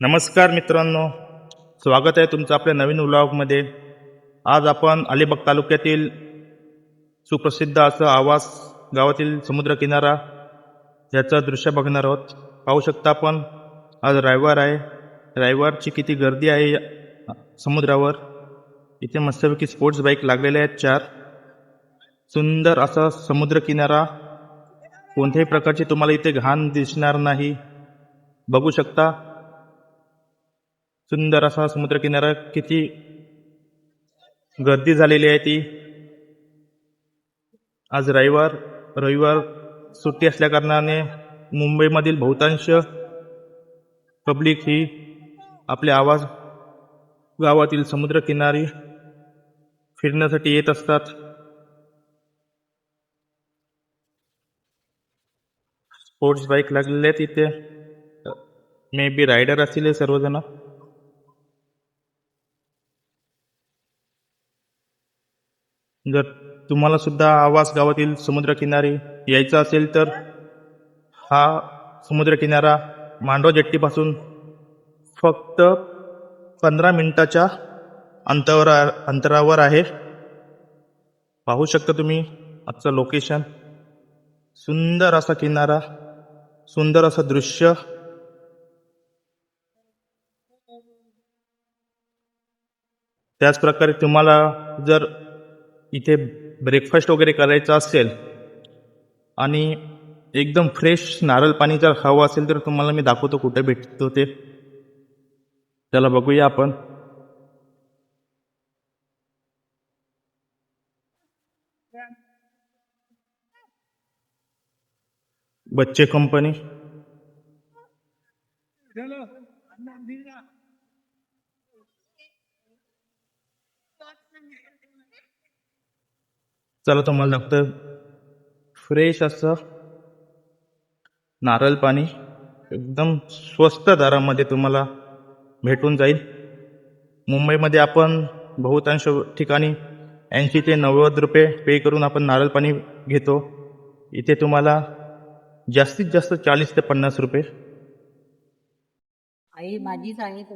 नमस्कार मित्रांनो. स्वागत आहे तुमचं आपल्या नवीन व्लॉगमध्ये. आज आपण अलिबाग तालुक्यातील सुप्रसिद्ध असं आवास गावातील समुद्रकिनारा याचं दृश्य बघणार आहोत. पाहू शकता आपण आज रविवार आहे. रविवारची किती गर्दी आहे समुद्रावर. इथे मस्तपैकी स्पोर्ट्स बाईक लागलेल्या आहेत चार. सुंदर असा समुद्रकिनारा. कोणत्याही प्रकारची तुम्हाला इथे घाण दिसणार नाही. बघू शकता. सुंदर असा समुद्रकिनारा किती गर्दी झालेली आहे ती. आज रविवार रविवार सुट्टी असल्याकारणाने मुंबईमधील बहुतांश पब्लिक ही आपले आवाज गावातील समुद्रकिनारी फिरण्यासाठी येत असतात. स्पोर्ट्स बाईक लागलेले आहेत इथे. मे बी रायडर असतील सर्वजण. जर तुम्हाला सुद्धा आवास गावातील समुद्रकिनारी यायचा असेल तर हा समुद्रकिनारा मांडवा जेट्टीपासून फक्त पंधरा मिनटाच्या अंतरावर अंतरावर आहे. पाहू शकता तुम्ही आजचं लोकेशन सुंदर असा किनारा सुंदर असं दृश्य. त्याच प्रकारे तुम्हाला जर इथे ब्रेकफास्ट वगैरे करायचा असेल आणि एकदम फ्रेश नारळ पाणी जर हवं असेल तर तुम्हाला मी दाखवतो कुठे भेटतो ते. त्याला बघूया आपण. बच्चे कंपनी चला तुम्हाला लागतं फ्रेश असं नारळ पाणी एकदम स्वस्त दरामध्ये तुम्हाला भेटून जाईल. मुंबईमध्ये आपण बहुतांश ठिकाणी ऐंशी ते नव्वद रुपये पे करून आपण नारळ पाणी घेतो. इथे तुम्हाला जास्तीत जास्त चाळीस ते पन्नास रुपये. आई माझी सांगित.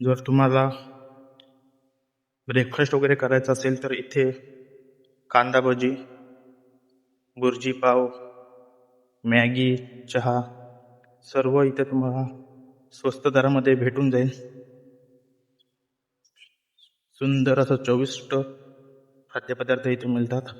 जर तुम्हाला ब्रेकफास्ट वगैरे करायचा असेल तर इथे कांदा भजी बुर्जी पाव मॅगी चहा सर्व इथे तुम्हाला स्वस्त दरामध्ये भेटून जाईल. सुंदर असं चविष्ट खाद्यपदार्थ इथे मिळतात.